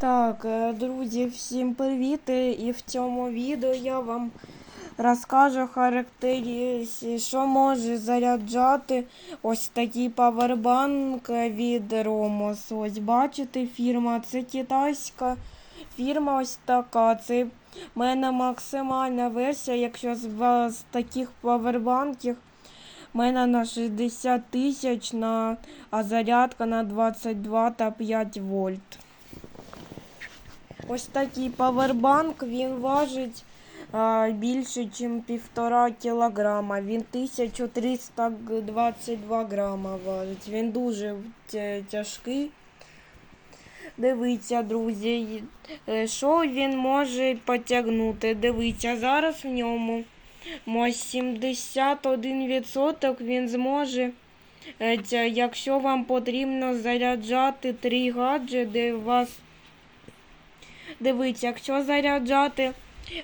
Так, е, друзі, всім привіт! І в цьому відео я вам розкажу характеристики, що може заряджати ось такий павербанк від Romos. Ось бачите, фірма це китайська фірма ось така. Це в мене максимальна версія, якщо з, ва- з таких павербанків. У мене на 60 тисяч, а зарядка на 22 та 5 вольт. Ось такий павербанк, він важить а, більше, ніж півтора кілограма. Він 1322 грама важить. Він дуже тяжкий. Дивіться, друзі, е, що він може потягнути. Дивіться, зараз в ньому 71% він зможе. е, Якщо вам потрібно заряджати три гаджети, у вас Дивіться, якщо заряджати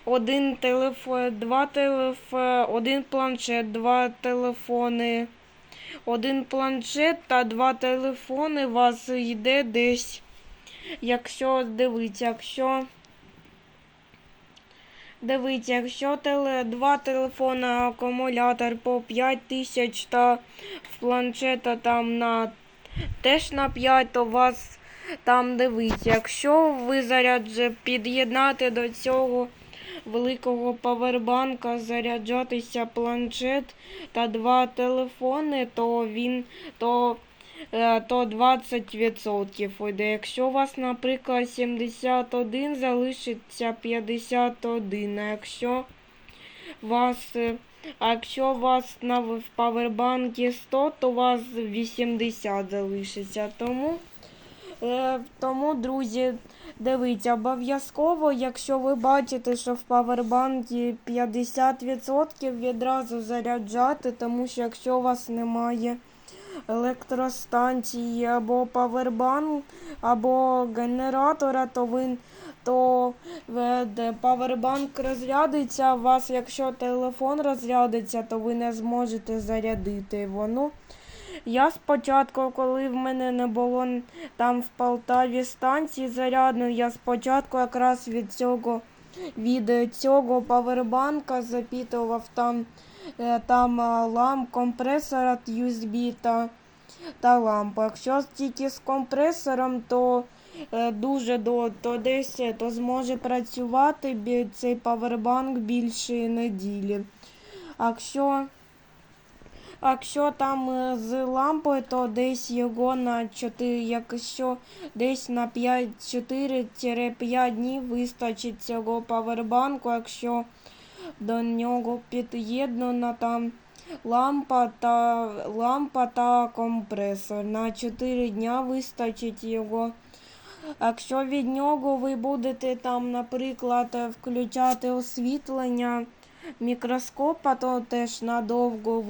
один телефон, два телефони, один планшет, два телефони, один планшет та два телефони, у вас йде десь. Якщо дивіться, якщо дивіться, якщо теле, два телефони, акумулятор по 5 тисяч та в планшета там на теж на 5, то у вас там дивіться, якщо ви зарядже під'єднати до цього великого павербанка, заряджатися планшет та два телефони, то він то, е, то 20% йде. Якщо у вас, наприклад, 71, залишиться 51. А якщо вас е, а якщо у вас на в павербанкі 100, то у вас 80 залишиться. Тому тому, друзі, дивіться, обов'язково, якщо ви бачите, що в павербанкі 50% відразу заряджати, тому що якщо у вас немає електростанції або павербанк, або генератора, то ви то е, павербанк розрядиться, а у вас, якщо телефон розрядиться, то ви не зможете зарядити воно. Я спочатку, коли в мене не було там в Полтаві станції зарядної, я спочатку якраз від цього від цього павербанка запитував там, е, там ламп, компресор від USB та, та лампа. Якщо тільки з компресором, то е, дуже до то десь е, то зможе працювати цей павербанк більше неділі. А якщо а Якщо там е, з лампою, то десь його на 4, якщо десь на 5, 4-5 днів вистачить цього павербанку, якщо до нього під'єднана там лампа та лампа та компресор. На 4 дня вистачить його. Якщо від нього ви будете там, наприклад, включати освітлення мікроскопа, то теж надовго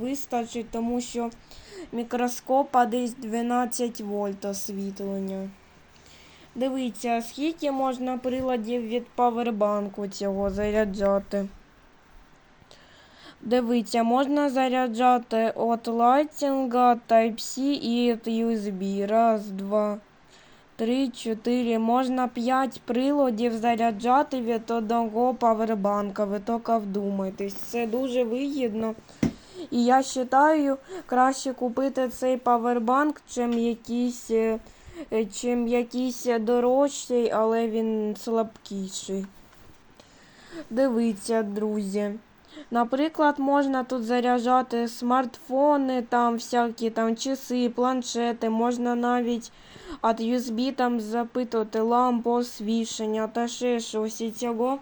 вистачить, тому що мікроскопа десь 12 вольт освітлення. Дивіться, скільки можна приладів від павербанку цього заряджати. Дивіться, можна заряджати від Lightning, Type-C і від USB. Раз, два, три, чотири. Можна п'ять приладів заряджати від одного павербанка. Ви тільки вдумайтесь. Це дуже вигідно. І я вважаю, краще купити цей павербанк, чим якийсь, е, чим якийсь дорожчий, але він слабкіший. Дивіться, друзі. Наприклад, можна тут заряджати смартфони, там всякі там часи, планшети, можна навіть від USB там запитувати лампу освіщення та ще щось. І цього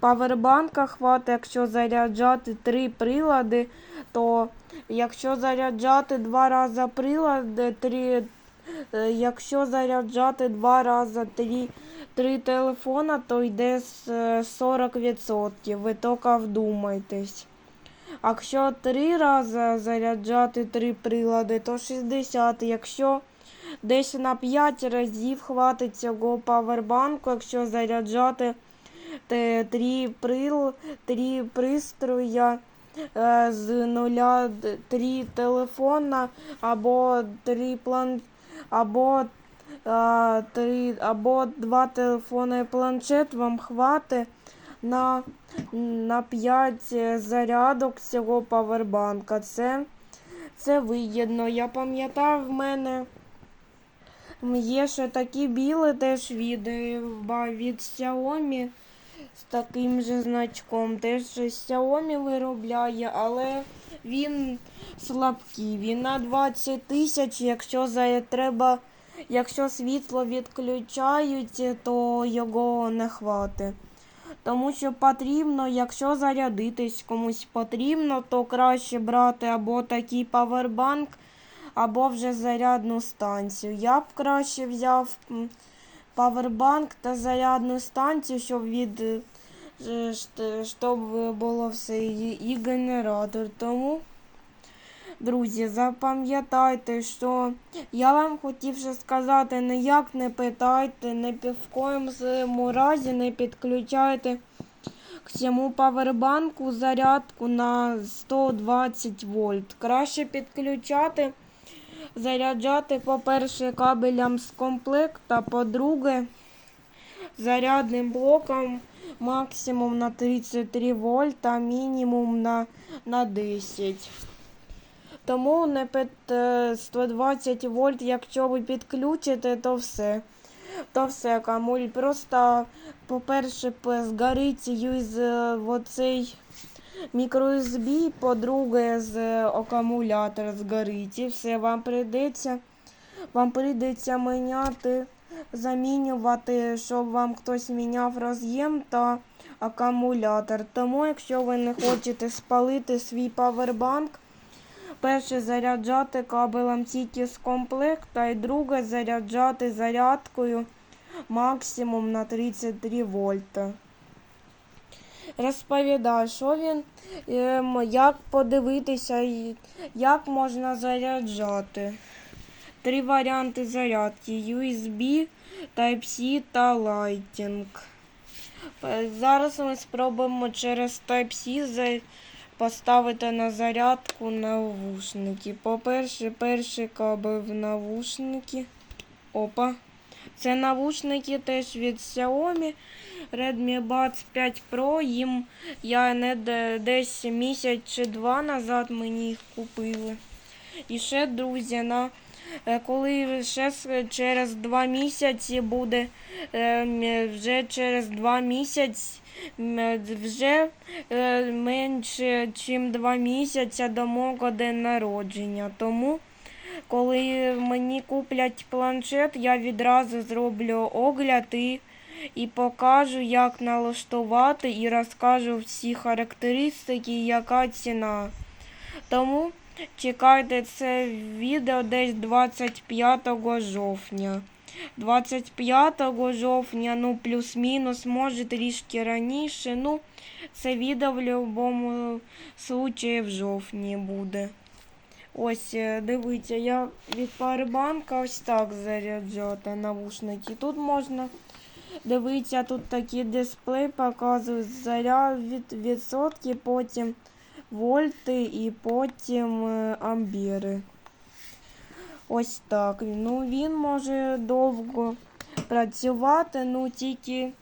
павербанка хватить, якщо заряджати три прилади, то якщо заряджати два рази прилади, три, якщо заряджати два рази три, три телефона, то йде е, 40%. Ви тільки вдумайтесь. А Якщо три рази заряджати три прилади, то 60. Якщо десь на 5 разів хватить цього павербанку, якщо заряджати три, прил, три пристрої е, з нуля, три телефона або три план, або а, три або два телефони і планшет вам хватить на, на 5 зарядок цього павербанка. Це, це вигідно. Я пам'ятаю, в мене є ще такі білі теж від, е, від Xiaomi з таким же значком. Теж Xiaomi виробляє, але він слабкий. Він на 20 тисяч, якщо за треба, якщо світло відключають, то його не хватить. Тому що потрібно, якщо зарядитись комусь потрібно, то краще брати або такий павербанк, або вже зарядну станцію. Я б краще взяв павербанк та зарядну станцію, щоб від щоб було все і, генератор. Тому, друзі, запам'ятайте, що я вам хотів ще сказати, ніяк не питайте, не в коєму разі не підключайте к цьому павербанку зарядку на 120 вольт. Краще підключати, заряджати, по-перше, кабелям з комплекта, по-друге, зарядним блоком максимум на 33 вольта, мінімум на, на 10. Тому не під е, 120 вольт, якщо ви підключите, то все. То все, камуль. Просто, по-перше, згорить юз е, оцей мікро-USB, по-друге, з е, акумулятор згорить. І все, вам прийдеться, вам прийдеться міняти, замінювати, щоб вам хтось міняв роз'єм та акумулятор. Тому, якщо ви не хочете спалити свій павербанк, перше заряджати кабелем тільки з комплекта, і друге заряджати зарядкою максимум на 33 вольта. Розповідаю, що він, ем, як подивитися, як можна заряджати. Три варіанти зарядки: USB, Type-C та Lightning. Е, Зараз ми спробуємо через Type-C поставити на зарядку навушники. По-перше, перший кабель в навушники. Опа. Це навушники теж від Xiaomi Redmi Buds 5 Pro. Їм я не десь місяць чи два назад мені їх купили. І ще, друзі, на е, коли ще через два місяці буде, е, вже через два місяці, вже е, менше, ніж два місяці до мого день народження. Тому, коли мені куплять планшет, я відразу зроблю огляд і, і покажу, як налаштувати, і розкажу всі характеристики, яка ціна. Тому чекайте це відео десь 25 жовтня. 25 жовтня, ну плюс-мінус, може трішки раніше. Ну, це відео в будь-якому случаї в жовтні буде. Ось, е, дивіться, я від парбанка ось так заряджати навушники. Тут можна дивіться, тут такий дисплей показує заряд від відсотки, потім вольти і потім е, ампери. Ось так. Ну, він може довго працювати, ну тільки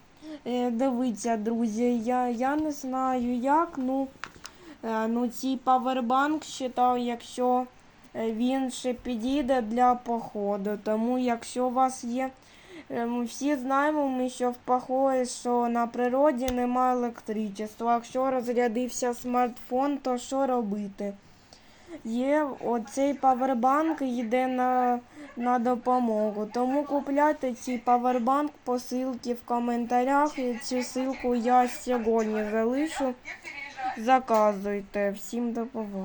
е, дивіться, друзі, я, я не знаю як. Ну, е, ну цей павербанк считав, якщо він ще підійде для походу. Тому якщо у вас є. Е, Ми всі знаємо, ми, що в поході, що на природі немає електричества. Якщо розрядився смартфон, то що робити? Є оцей павербанк йде на, на допомогу. Тому купляйте цей павербанк по ссылці в коментарях. І цю ссылку я сьогодні залишу. Заказуйте. Всім до.